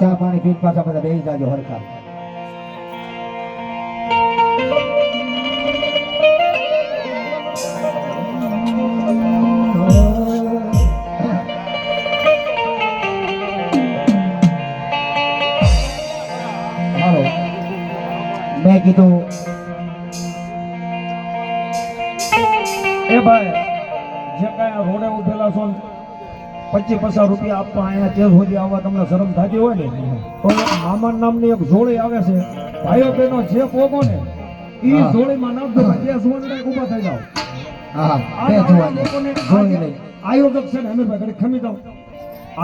ચા પાણી પીટ પાછા બધા બેસી જાજો હરખા. મેં કીધું, એ ભાઈ, જે કાંઈ રોડે ઉભેલા છો પચીસ પચાસ રૂપિયા આપવા અહીંયા તેર સુધી આવવા તમને શરમ થતી હોય ને તો મામા નામની એક જોડી આવે છે. ભાઈઓ બહેનો જે કોકો ને એ. જોડીમાં નામ જે સુવર્ણ ઊભા થઈ જોવા આયોજક છે ને અમીરભાઈ ઘડી ખમી દઉં.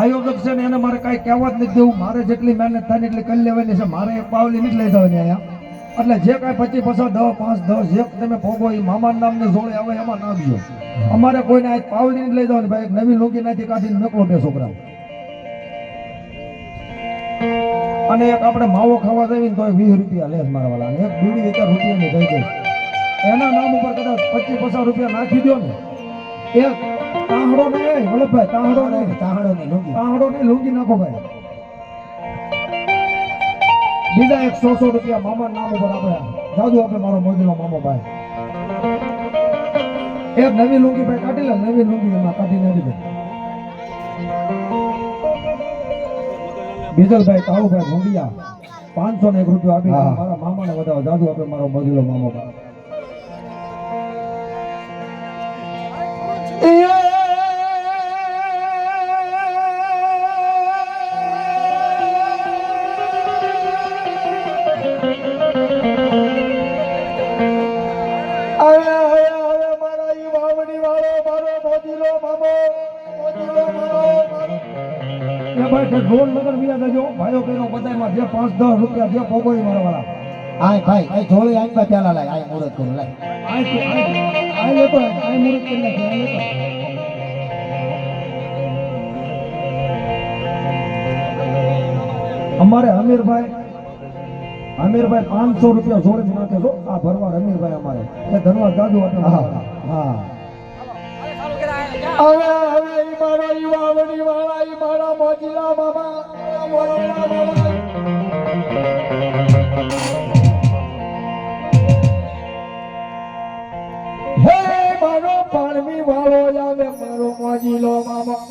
આયોજક છે ને એને મારે કાંઈ કહેવા જ નથી દેવું. મારે જેટલી મહેનત થાય એટલી કરી લેવાની છે. મારે એક પાવલી નથી લઈ દેવાની અહીંયા. એટલે જે કાંઈ પચીસ પચાસ દસ પાંચ દસ જે તમે ભોગો એ મામા નામની જોડે આવે એમાં નાખજો અમારે કોઈને આજ પાવડી લઈ જવાની ભાઈ નવી લુંગી નાથી કાઢીને મેકલો બે છોકરા. અને એક આપણે માવો ખાવા જઈએ ને તો વીસ રૂપિયા લેસ મારા વાળા એક બીડી એકાદ રૂપિયાની થઈ ગઈ. એના નામ ઉપર કદાચ પચીસ પચાસ રૂપિયા નાખી દો ને. એક તાહડો નહીં વલ્લભભાઈ તાહડો નહીં તાહડો નહીં લુંગી. તાહડો નહીં લુંગી નાખો ભાઈ. બીજા એક સો સો રૂપિયા મામા નામ ઉપર આપણે જાદુ આપે મારો મોજીલો મામો ભાઈ. એક નવી લુંગી ભાઈ કાઢી લે નવી લુંગી એમાં કાઢીને આપી દે બીજલભાઈ કાળુભાઈ ભૂંડિયા પાંચસો ને એક રૂપિયા આપી. મારા મામાને વધારો. જાદુ આપે મારો મોજીલો મામો ભાઈ. ઢોલ નગર બીજા દેજો ભાઈઓ બહેનો બધાયમાં જે પાંચ દસ રૂપિયા જે પોગો ઈ મારા વાળા આય ભાઈ આય ઢોળી આય પા પેલા લાય આય મુરત કરું લાય. આય તું આય લેતો આય મુરત કરી નાખે આય લેતો. અમારે અમીરભાઈ અમીરભાઈ પાંચસો રૂપિયા જોડે નાખે છો. આ ભરવાડ અમીરભાઈ અમારે. એ ધનવાદ દાદુ હા હા. હા હવે મોજીલા નું મોજીલા મામા હે મારો પાણવી મામા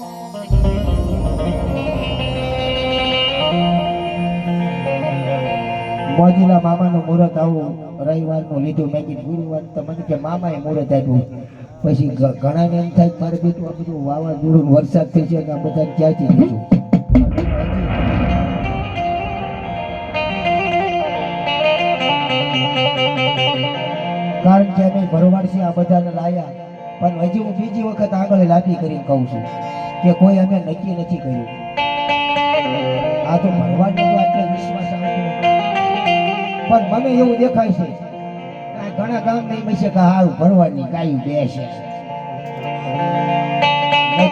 મોજીલા મુહૂર્ત આવું રવિવારનું લીધું મેં કીધું ગુરુવાર તો મને કે મામાએ મુહૂર્ત આપ્યું. પછી ઘણા એમ થાય મારે બેટું આ બધું વાવાઝોડું વરસાદ થઈ છે આ બધા ક્યાંથી જશું? કારણ કે અમે ભરવાડ છે, આ બધાને લાયા. પણ હજી હું બીજી વખત આગળ લાભી કરીને કહું છું કે કોઈ અમે નક્કી નથી કર્યું. આ તો ભરવાડ આટલો વિશ્વાસ આવતો પણ મને એવું દેખાય છે ઘણા ગામ નહીં મળશે કે હારું ભરવાની ગાયું બેસે છે.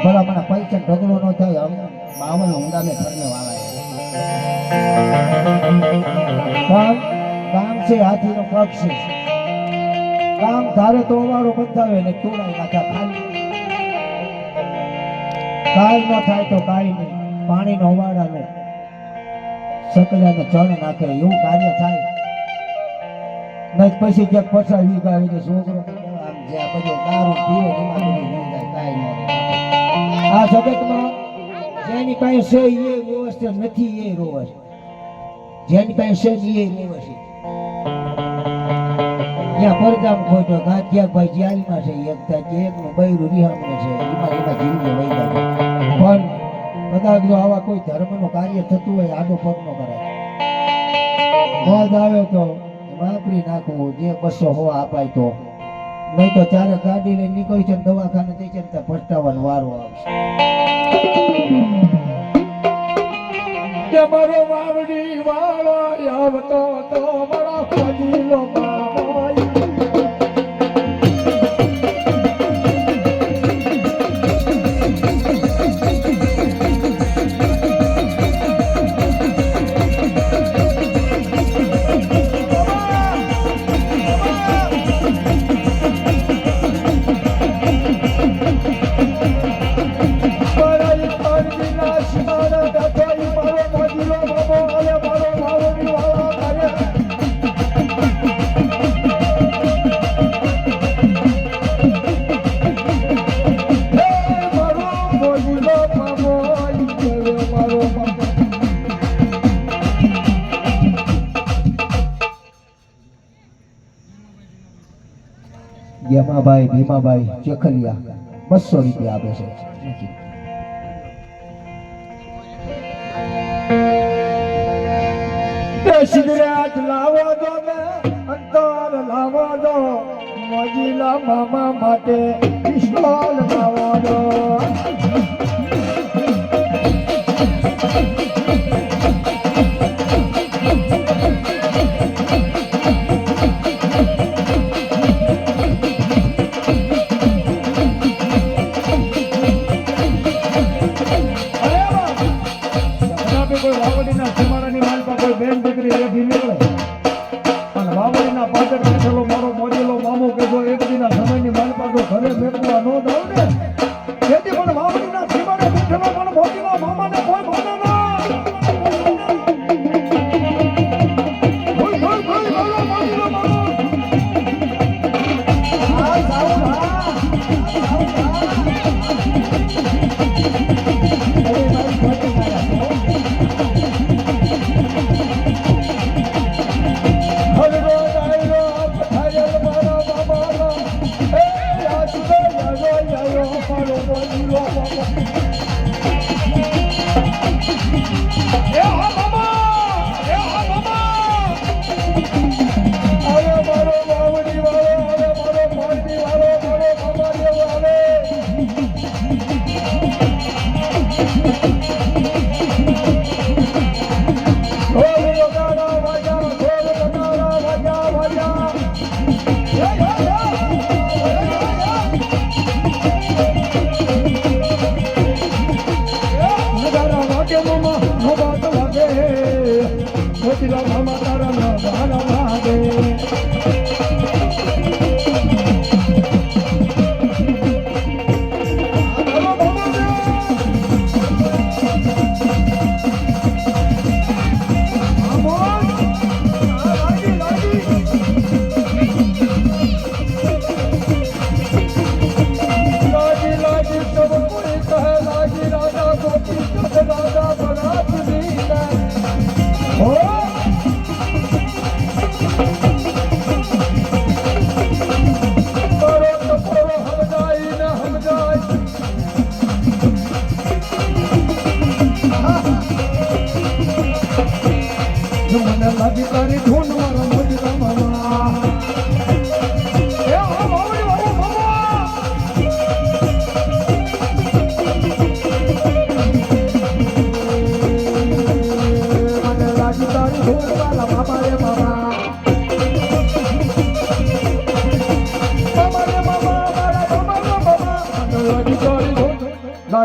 ભલા મને પૈસા ઢગલો ન થાય અમે બાવન ઊંડાને ઘરને વાળા કામ કામ છે, હાથીનો પગ છે. કામ ધારે તો વાળો બંધાવે ને તોડાઈ નાખા ખાલી. કાંઈ ન થાય તો કાંઈ નહીં, પાણીનો વાળાનો સકલાને ચણ નાખે, એવું કાર્ય થાય. નહીં પછી ક્યાંક પછાડી ગાય તો છોકરો આમ જે આ બધો દારૂ પીવે ને એમાં બધું નહીં જાય, કાંઈ ન આ જગતમાં જેની પાસે છે એ રોવે છે નથી, એ રોવે છે. જેની પાસે છે ને એ રોવે છે. ત્યાં પરજામ ખોટો, ગાંઠિયાભાઈ જેલમાં છે, એક ત્યાં એકનું બૈરું રિહામણે છે પણ કદાચ જો આવા કોઈ ધર્મનું કાર્ય થતું હોય, આડો પગ નો કરાય. મોજ આવે તો વાપરી નાખવું જે બસો હો અપાય તો. નહીં તો ચારે ગાડી લઈને નીકળી છે દવાખાને જઈ છે ત્યાં પસ્તાવાનો વારો આવશે. મારો વાવડી વાળો આવતો તો મારા મોજીલો નાનાભાઈ ભીમાભાઈ ચેખલિયા બસો રૂપિયા આપે છે. લાવો અંતર લાવો દો, મોજીલા મામા માટે પિસ્તોલ લાવો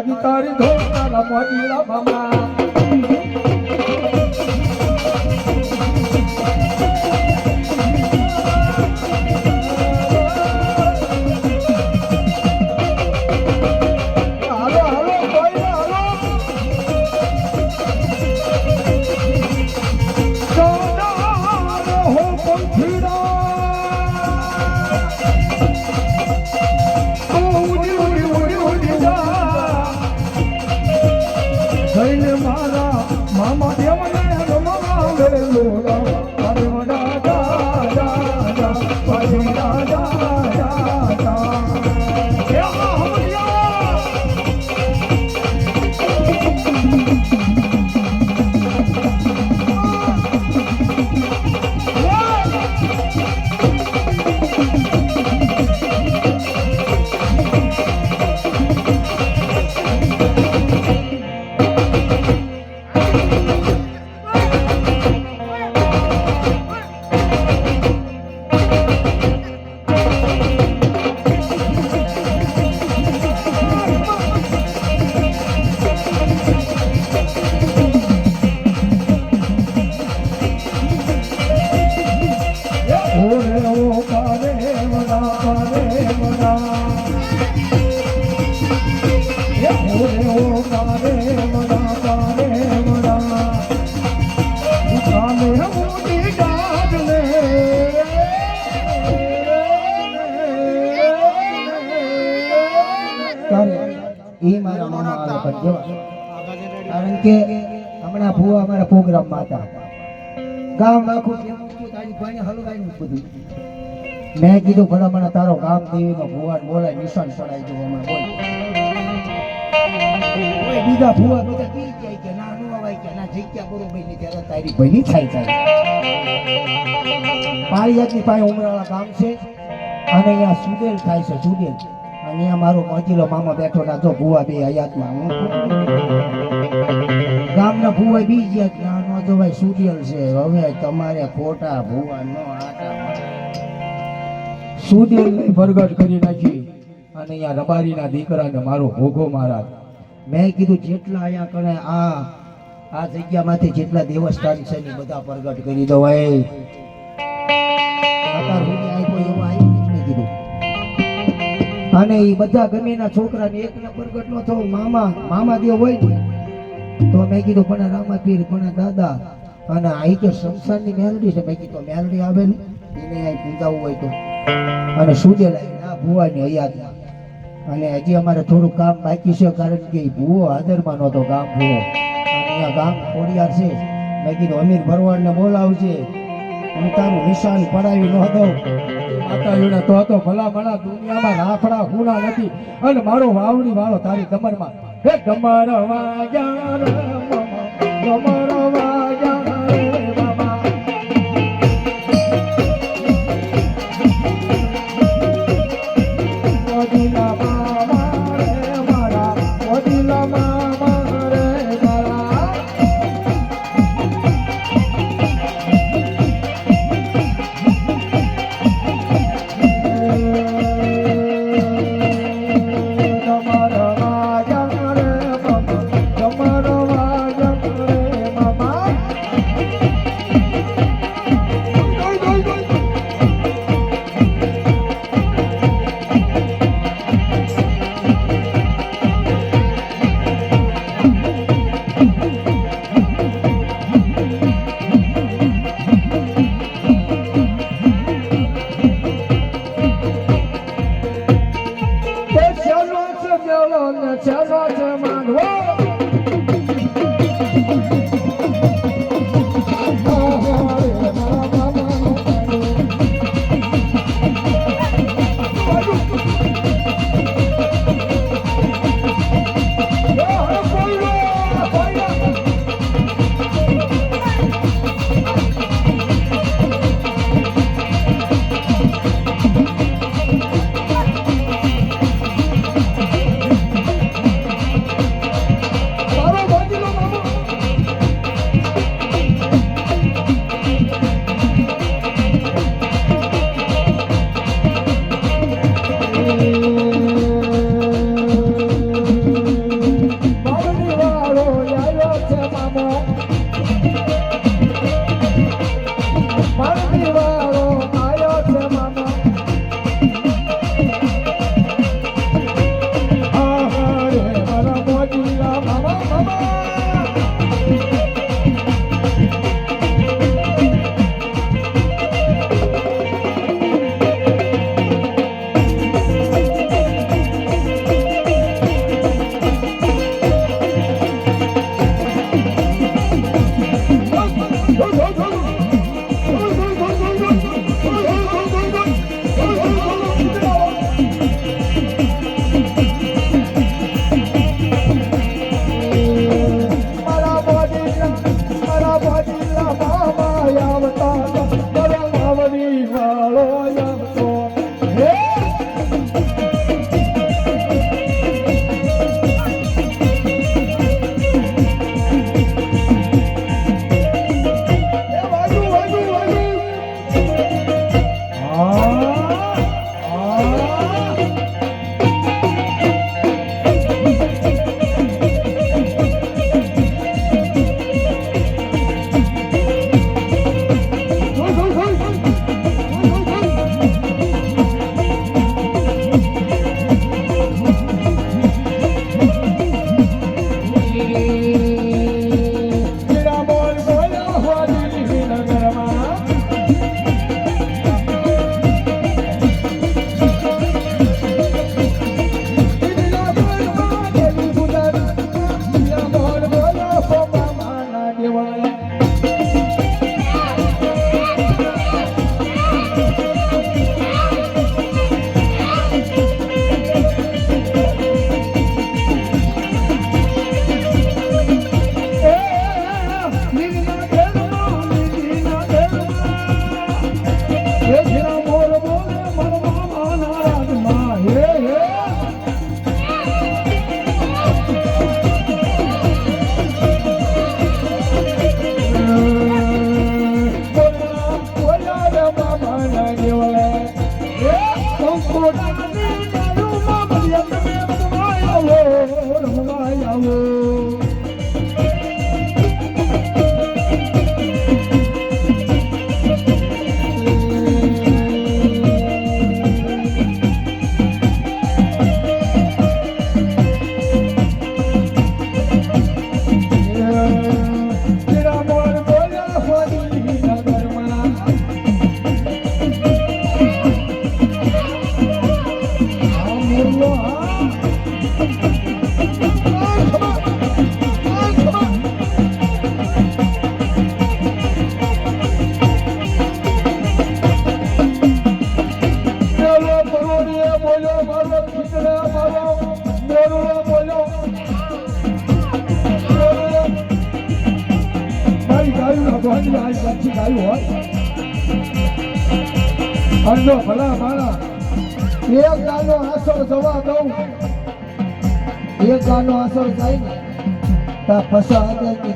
તારી ધોળા મોજીલા ભમા કારણ કે હમણાં ભૂવા અમારા પ્રોગ્રામમાં હતા. ગામ આખું પાણી હલવાયું બધું. મેં કીધું ભલામણ તારો ગામ દેવીનો ભુવાન બોલાય, નિશાન ચડાઈ દઉં હમણાં, બોલ. બીજા ભુવા બધા કઈ જાય કે ના, નો અવાય કે ના, જગ્યા બરોબરની ત્યારે તારી ભાઈ થાય થાય પાળિયાતની પાસે ઉમરાળા ગામ છે, અને અહીંયા સુદેલ થાય છે, સુદેલ. અને અહીંયા મારો મજીલો મામા બેઠો ના જો ભુવા બે હયાતમાં હું. ગામના ભુવા બી ગયા કે ના નો જોવાય સુદેલ છે. હવે તમારે ખોટા ભુવા નો આટા સુદેલ ને પ્રગટ કરી નાખી અને અહીંયા રબારીના દીકરાને મારો ભોગો મહારાજ મેં કીધું, જેટલા અહીંયા કણે આ આ જગ્યામાંથી જેટલા દેવસ્થાન છે ને બધા પ્રગટ કરી દો એ અને એ બધા ગમેના છોકરાને એકને પ્રગટ ન થવું, મામા મામા દેવ હોય ને, તો મેં કીધું પણ રામા પીર પણ દાદા. અને આ તો સંસારની મેલડી છે, મેં કીધું મેલડી આવે ને એને અહીં પૂજાવવું હોય તો. અને સુજેલા ના ભુવાની હયાત અને હજી અમારે થોડું કામ બાકી છે, કારણ કે ભૂવો હાજરમાં નહોતો, ગામ ભૂવો. અને અહીંયા ગામ ખોડિયાર છે. મેં કીધું અમીર ભરવાડને બોલાવજે. હું તારું નિશાન પડાવી ન દઉં. માતાજીને તો હતો ભલા ભલા દુનિયામાં રાફડા હુના નથી. અને મારો વાવડી વાળો તારી કમરમાં હે કમર વાગ્યા કમર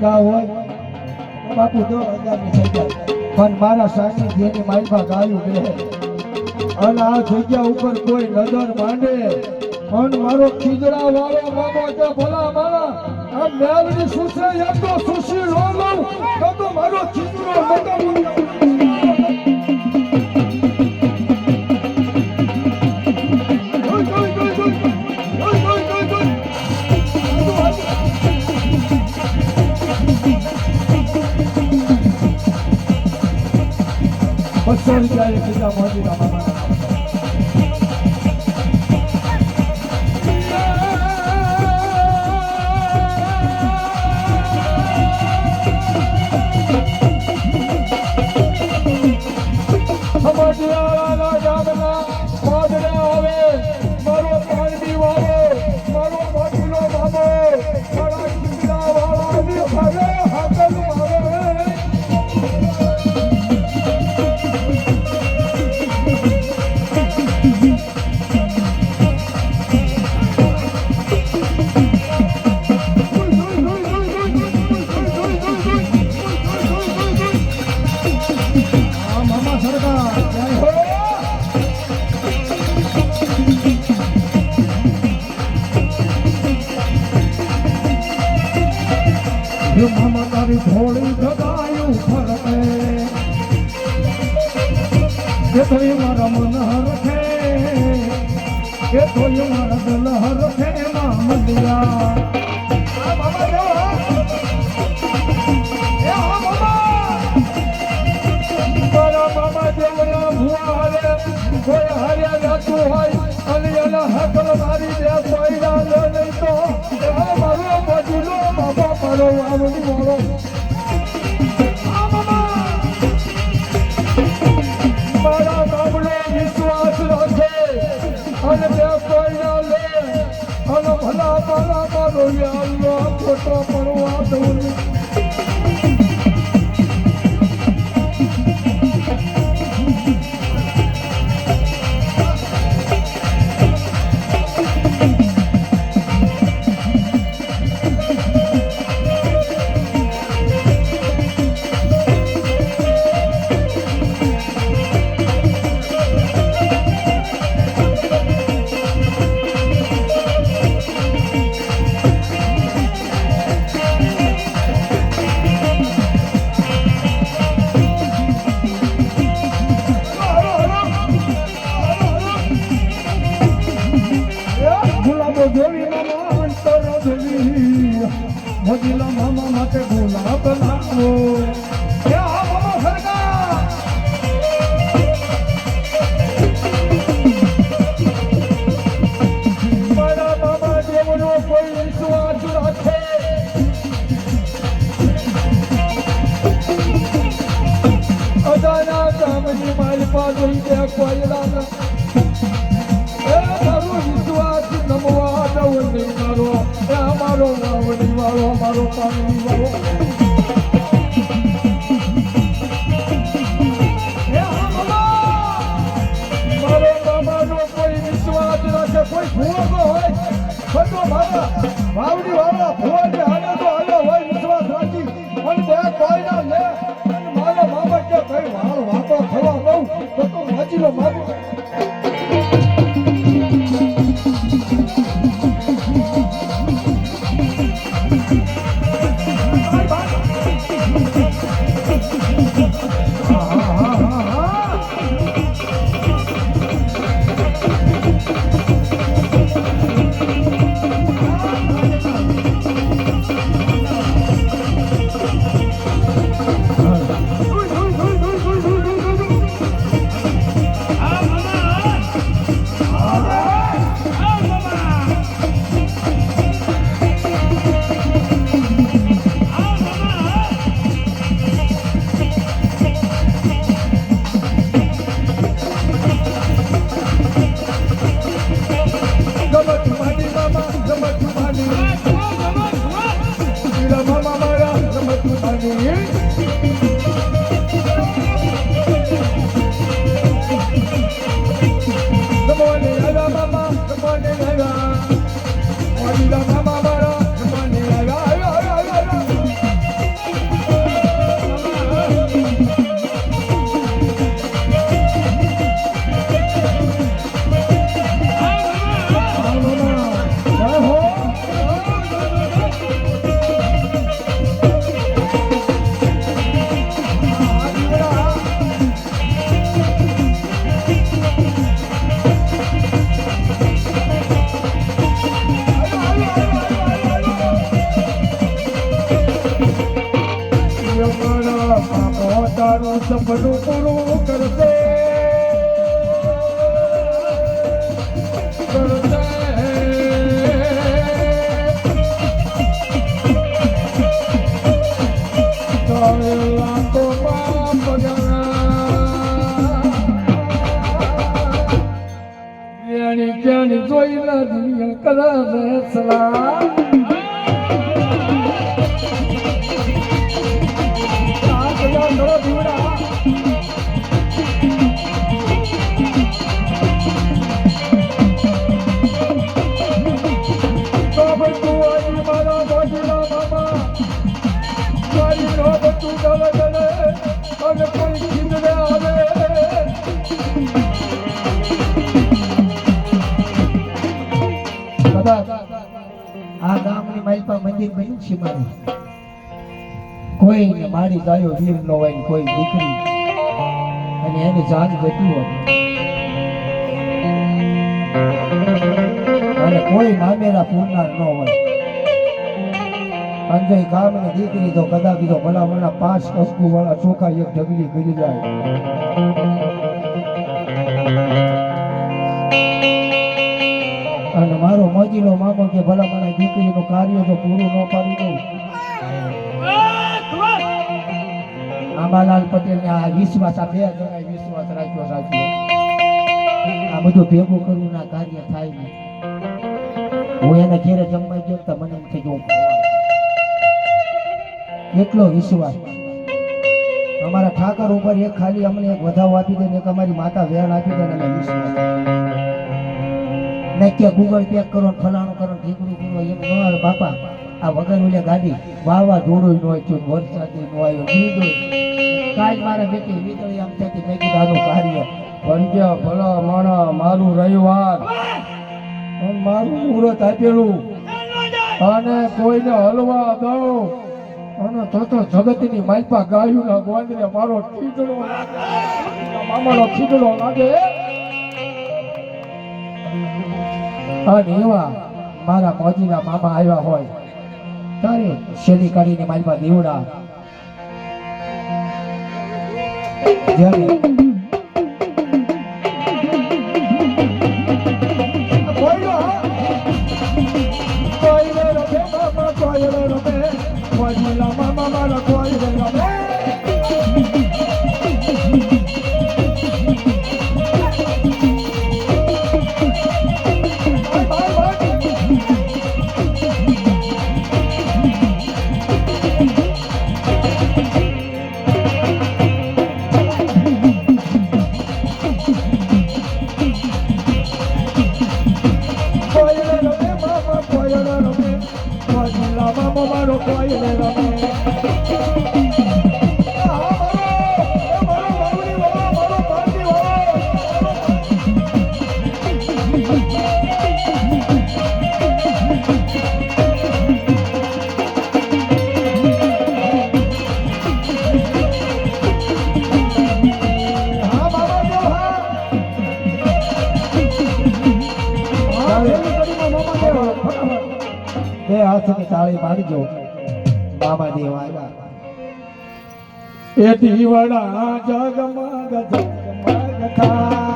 ગાયું હોય બાપુ દો હજારની થઈ જાય પણ મારા સાસી જેની પાસે ગાયું બે અને આ જગ્યા ઉપર કોઈ નજર માંડે અને મારો ખીજડા વાળો મામો છે ભલા મારા. આ મેલની સુસે એક તો કે મારા દિલ હરખે મામલિયા આ મામા જો. એ હા મામા મારા મામા દેવના ભુવા હારે, કોઈ હાર્યા જાતું હોય અને એના હાકલ મારી દે પૈડા લે નહીં તો. મારો બજુલો બાબા મારો આવડી મારો મારો યાલો ખોટો પડવા દઉં વાવડી વાળા ભૂવાને હાલે તો હાલે હોય વિશ્વાસ રાખી અને બે કોઈના લે અને મારા મામા કે કઈ વાળ વાતો થવા દઉં તો તું લો માગું. તારું સપનું કદાચ આ ગામની માલપા મંદિર બન્યું છે મારી કોઈ મારી ગાયો વીર નો હોય કોઈ દીકરી. અને એની જાન જતી હોય. અને કોઈ મામેરા પૂરનાર ન હોય. અંજય ગામની દીકરી તો કદાચ તો ભલા ભલા પાંચ કસકુ વાળા ચોખા એક ઢગલી કરી જાય. મારો મોજીલો માગો કે ભલા મને દીકરીનું કાર્ય તો પૂરું ન પાડી દઉં. આંબાલાલ પટેલ ને આ વિશ્વાસ, આ બે જણાએ વિશ્વાસ રાખ્યો રાખ્યો આ બધું ભેગું કરવું ના કાર્ય થાય નહીં. હું એને ઘેરે જમવા ગયો તો મને એમ થઈ ગયું કેટલો વિશ્વાસ. અમારા ઠાકર ઉપર એક ખાલી અમને એક વધાવ આપી દે ને એક અમારી માતા વેણ આપી દે ને વિશ્વાસ. ને કે ગૂગલ પે કરો ફલાણું કરો ઢીકડું કરો, એમ ન આવે બાપા. આ વગર ઓલે ગાડી વાવા જોડો ન હોય થયું વરસાદ ન આવ્યો નીંદો કાલ મારે બેટી વીજળી આમ થતી, મેં કીધું આનું કાર્ય. પંજા ભલો, માણા, મારું રવિવાર. મારું મુહૂર્ત આપેલું. અને કોઈને હલવા દઉં. અને તો જગતની માલપા ગાયું ના ગોંદરે મારો ખીચડો મામાનો ખીચડો લાગે અને એવા મારા મોજીના મામા આવ્યા હોય તારે શેલી કાઢીને મારી પાસે દીવડા હાથની તાળી મારજો મામા દેવ આવ્યા. એ દીવડા જગમગ જગમગ થાય